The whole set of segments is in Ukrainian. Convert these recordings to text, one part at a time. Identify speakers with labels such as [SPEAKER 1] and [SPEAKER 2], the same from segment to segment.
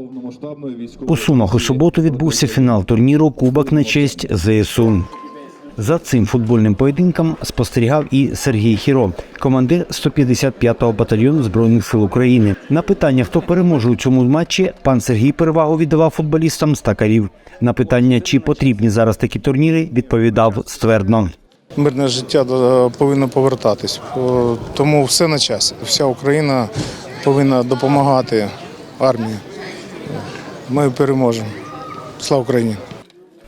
[SPEAKER 1] повномасштабної військової
[SPEAKER 2] У Сумах у суботу відбувся фінал турніру Кубок на честь ЗСУ. За цим футбольним поєдинком спостерігав і Сергій Хіро, командир 155-го батальйону збройних сил України. На питання, хто переможе у цьому матчі, пан Сергій перевагу віддавав футболістам з такарів. На питання, чи потрібні зараз такі турніри, відповідав ствердно.
[SPEAKER 3] Мирне життя повинно повертатись, тому все на часі. Вся Україна повинна допомагати армії. Ми переможемо. Слава Україні!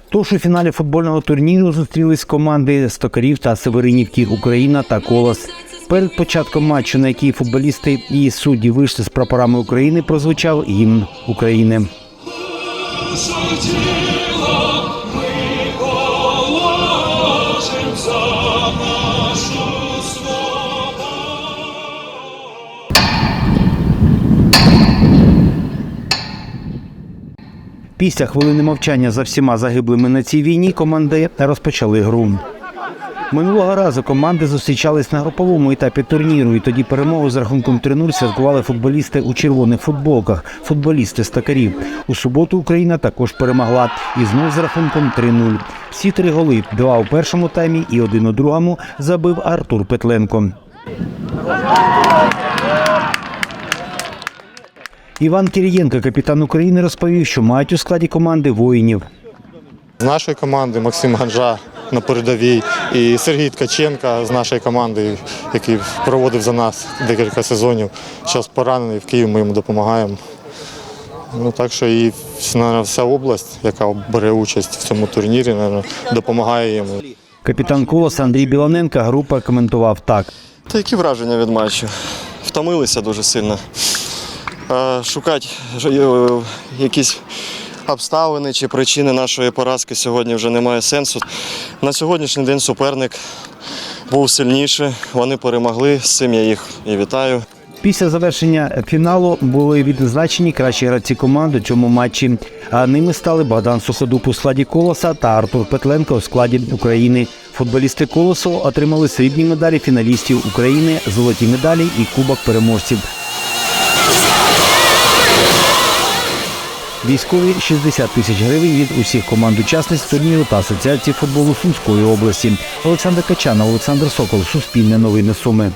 [SPEAKER 2] Тож у фіналі футбольного турніру зустрілись команди Стокарів та Северинівки Україна та Колос. Перед початком матчу, на який футболісти і судді вийшли з прапорами України, прозвучав гімн України. Після хвилини мовчання за всіма загиблими на цій війні команди розпочали гру. Минулого разу команди зустрічались на груповому етапі турніру, і тоді перемогу з рахунком 3-0 святкували футболісти у червоних футболках, футболісти з такарів. У суботу Україна також перемогла і знов з рахунком 3-0. Всі три голи, два у першому таймі і один у другому, забив Артур Петленко. Іван Кирієнко, капітан України, розповів, що мають у складі команди воїнів.
[SPEAKER 4] З нашої команди Максим Ганжа на передовій і Сергій Ткаченка з нашої команди, який проводив за нас декілька сезонів. Зараз поранений в Києві, ми йому допомагаємо. Ну, так що і наверно, вся область, яка бере участь в цьому турнірі, наверно, допомагає йому.
[SPEAKER 2] Капітан Колоса Андрій Білоненко група коментував так.
[SPEAKER 5] Та які враження від матчу? Втомилися дуже сильно. Е, Шукати е, якісь обставини чи причини нашої поразки сьогодні вже немає сенсу. На сьогоднішній день суперник був сильніший, вони перемогли, з цим я їх і вітаю.
[SPEAKER 2] Після завершення фіналу були відзначені кращі гравці команди у цьому матчі. А ними стали Богдан Суходуб у складі Колоса та Артур Петленко у складі України. Футболісти Колосу отримали срібні медалі фіналістів України, золоті медалі і кубок переможців. Військові 60 тисяч гривень від усіх команд учасниць турніру та асоціації футболу Сумської області. Олександр Качана, Олександр Сокол, Суспільне новини Суми.